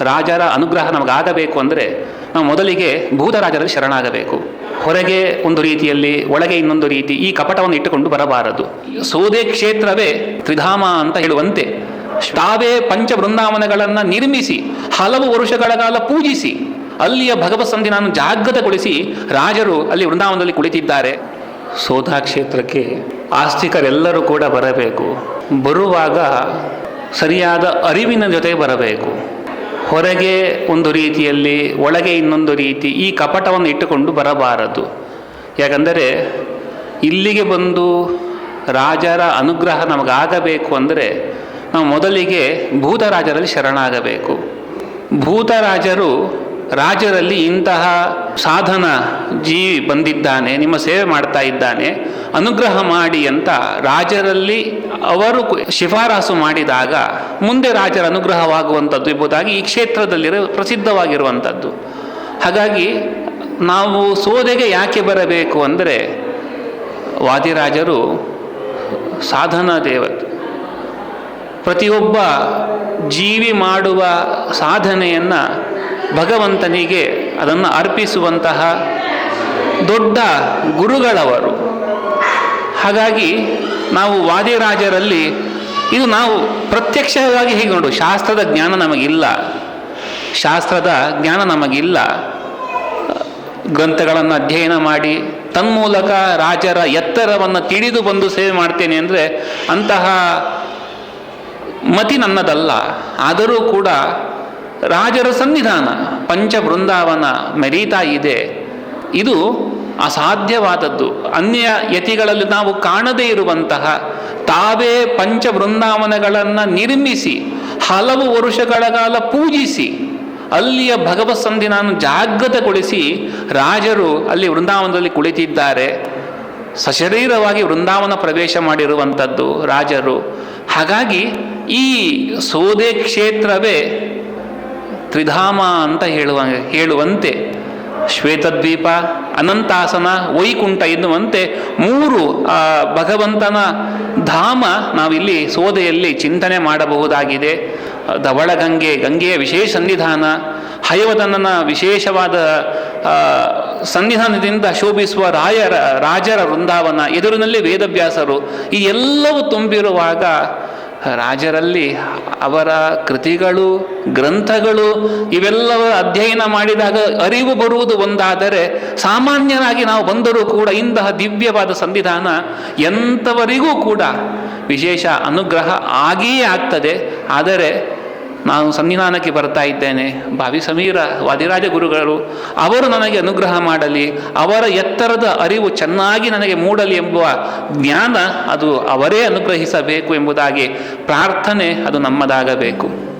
ರಾಜರ ಅನುಗ್ರಹ ನಮಗಾಗಬೇಕು ಅಂದರೆ ನಾವು ಮೊದಲಿಗೆ ಭೂತರಾಜರಲ್ಲಿ ಶರಣಾಗಬೇಕು. ಹೊರಗೆ ಒಂದು ರೀತಿಯಲ್ಲಿ, ಒಳಗೆ ಇನ್ನೊಂದು ರೀತಿ ಈ ಕಪಟವನ್ನು ಇಟ್ಟುಕೊಂಡು ಬರಬಾರದು. ಸೋದೆ ಕ್ಷೇತ್ರವೇ ತ್ರಿಧಾಮ ಅಂತ ಹೇಳುವಂತೆ ತಾವೇ ಪಂಚ ಬೃಂದಾವನಗಳನ್ನು ನಿರ್ಮಿಸಿ, ಹಲವು ವರ್ಷಗಳ ಕಾಲ ಪೂಜಿಸಿ, ಅಲ್ಲಿಯ ಭಗವತ್ ಸಂಧಿ ನಾನು ಜಾಗೃತಗೊಳಿಸಿ ರಾಜರು ಅಲ್ಲಿ ವೃಂದಾವನದಲ್ಲಿ ಕುಳಿತಿದ್ದಾರೆ. ಸೋದಾ ಕ್ಷೇತ್ರಕ್ಕೆ ಆಸ್ತಿಕರೆಲ್ಲರೂ ಕೂಡ ಬರಬೇಕು. ಬರುವಾಗ ಸರಿಯಾದ ಅರಿವಿನ ಜೊತೆ ಬರಬೇಕು. ಹೊರಗೆ ಒಂದು ರೀತಿಯಲ್ಲಿ, ಒಳಗೆ ಇನ್ನೊಂದು ರೀತಿ ಈ ಕಪಟವನ್ನು ಇಟ್ಟುಕೊಂಡು ಬರಬಾರದು. ಯಾಕಂದರೆ ಇಲ್ಲಿಗೆ ಬಂದು ರಾಜರ ಅನುಗ್ರಹ ನಮಗಾಗಬೇಕು ಅಂದರೆ ನಾವು ಮೊದಲಿಗೆ ಭೂತರಾಜರಲ್ಲಿ ಶರಣಾಗಬೇಕು. ಭೂತರಾಜರು ರಾಜರಲ್ಲಿ ಇಂತಹ ಸಾಧನ ಜೀವಿ ಬಂದಿದ್ದಾನೆ, ನಿಮ್ಮ ಸೇವೆ ಮಾಡ್ತಾ ಇದ್ದಾನೆ, ಅನುಗ್ರಹ ಮಾಡಿ ಅಂತ ರಾಜರಲ್ಲಿ ಅವರು ಶಿಫಾರಸು ಮಾಡಿದಾಗ ಮುಂದೆ ರಾಜರ ಅನುಗ್ರಹವಾಗುವಂಥದ್ದು ಎಂಬುದಾಗಿ ಈ ಕ್ಷೇತ್ರದಲ್ಲಿರೋ ಪ್ರಸಿದ್ಧವಾಗಿರುವಂಥದ್ದು. ಹಾಗಾಗಿ ನಾವು ಸೋದೆಗೆ ಯಾಕೆ ಬರಬೇಕು ಅಂದರೆ ವಾದಿರಾಜರು ಸಾಧನ ದೇವತೆ, ಪ್ರತಿಯೊಬ್ಬ ಜೀವಿ ಮಾಡುವ ಸಾಧನೆಯನ್ನು ಭಗವಂತನಿಗೆ ಅದನ್ನು ಅರ್ಪಿಸುವಂತಹ ದೊಡ್ಡ ಗುರುಗಳವರು. ಹಾಗಾಗಿ ನಾವು ವಾದಿರಾಜರಲ್ಲಿ ಇದು ನಾವು ಪ್ರತ್ಯಕ್ಷವಾಗಿ ಹೀಗೆ ನೋಡು, ಶಾಸ್ತ್ರದ ಜ್ಞಾನ ನಮಗಿಲ್ಲ. ಶಾಸ್ತ್ರದ ಜ್ಞಾನ ನಮಗಿಲ್ಲ. ಗ್ರಂಥಗಳನ್ನು ಅಧ್ಯಯನ ಮಾಡಿ, ತನ್ಮೂಲಕ ರಾಜರ ಎತ್ತರವನ್ನು ತಿಳಿದು ಬಂದು ಸೇವೆ ಮಾಡ್ತೇನೆ ಅಂದರೆ ಅಂತಹ ಮತಿ ನನ್ನದಲ್ಲ. ಆದರೂ ಕೂಡ ರಾಜರ ಸನ್ನಿಧಾನ, ಪಂಚ ಬೃಂದಾವನ ಮೆರೀತಾ ಇದೆ. ಇದು ಅಸಾಧ್ಯವಾದದ್ದು. ಅನ್ಯ ಯತಿಗಳಲ್ಲಿ ನಾವು ಕಾಣದೇ ಇರುವಂತಹ ತಾವೇ ಪಂಚ ಬೃಂದಾವನಗಳನ್ನು ನಿರ್ಮಿಸಿ, ಹಲವು ವರುಷಗಳ ಕಾಲ ಪೂಜಿಸಿ, ಅಲ್ಲಿಯ ಭಗವತ್ ಸಂಧಿ ನಾನು ಜಾಗೃತಗೊಳಿಸಿ ರಾಜರು ಅಲ್ಲಿ ವೃಂದಾವನದಲ್ಲಿ ಕುಳಿತಿದ್ದಾರೆ. ಸಶರೀರವಾಗಿ ವೃಂದಾವನ ಪ್ರವೇಶ ಮಾಡಿರುವಂಥದ್ದು ರಾಜರು. ಹಾಗಾಗಿ ಈ ಸೋದೆ ಕ್ಷೇತ್ರವೇ ತ್ರಿಧಾಮ ಅಂತ ಹೇಳುವ ಹೇಳುವಂತೆ. ಶ್ವೇತದ್ವೀಪ ಅನಂತಾಸನ ವೈಕುಂಠ ಎನ್ನುವಂತೆ ಮೂರು ಆ, ಭಗವಂತನ ಧಾಮ ನಾವಿಲ್ಲಿ ಸೋದೆಯಲ್ಲಿ ಚಿಂತನೆ ಮಾಡಬಹುದಾಗಿದೆ. ಧವಳಗಂಗೆ ಗಂಗೆಯ ವಿಶೇಷ ಸನ್ನಿಧಾನ ಹಯವದನನ ವಿಶೇಷವಾದ ಸನ್ನಿಧಾನದಿಂದ ಶೋಭಿಸುವ ರಾಯರ ರಾಜರ ವೃಂದಾವನ ಎದುರಿನಲ್ಲಿ ವೇದವ್ಯಾಸರು ಈ ಎಲ್ಲವೂ ತುಂಬಿರುವಾಗ ರಾಜರಲ್ಲಿ ಅವರ ಕೃತಿಗಳು, ಗ್ರಂಥಗಳು ಇವೆಲ್ಲವ ಅಧ್ಯಯನ ಮಾಡಿದಾಗ ಅರಿವು ಬರುವುದು ಒಂದಾದರೆ ಸಾಮಾನ್ಯರಾಗಿ ನಾವು ಬಂದರೂ ಕೂಡ ಇಂತಹ ದಿವ್ಯವಾದ ಸಂವಿಧಾನ ಎಂಥವರಿಗೂ ಕೂಡ ವಿಶೇಷ ಅನುಗ್ರಹ ಆಗಿಯೇ ಆಗ್ತದೆ. ಆದರೆ ನಾನು ಸನ್ನಿಧಾನಕ್ಕೆ ಬರ್ತಾ ಇದ್ದೇನೆ. ಭಾವಿ ಸಮೀರ, ವಾದಿರಾಜ ಗುರುಗಳು, ಅವರು ನನಗೆ ಅನುಗ್ರಹ ಮಾಡಲಿ. ಅವರ ಎತ್ತರದ ಅರಿವು ಚೆನ್ನಾಗಿ ನನಗೆ ಮೂಡಲಿ ಎಂಬುವ ಜ್ಞಾನ ಅದು ಅವರೇ ಅನುಗ್ರಹಿಸಬೇಕು ಎಂಬುದಾಗಿ ಪ್ರಾರ್ಥನೆ ಅದು ನಮ್ಮದಾಗಬೇಕು.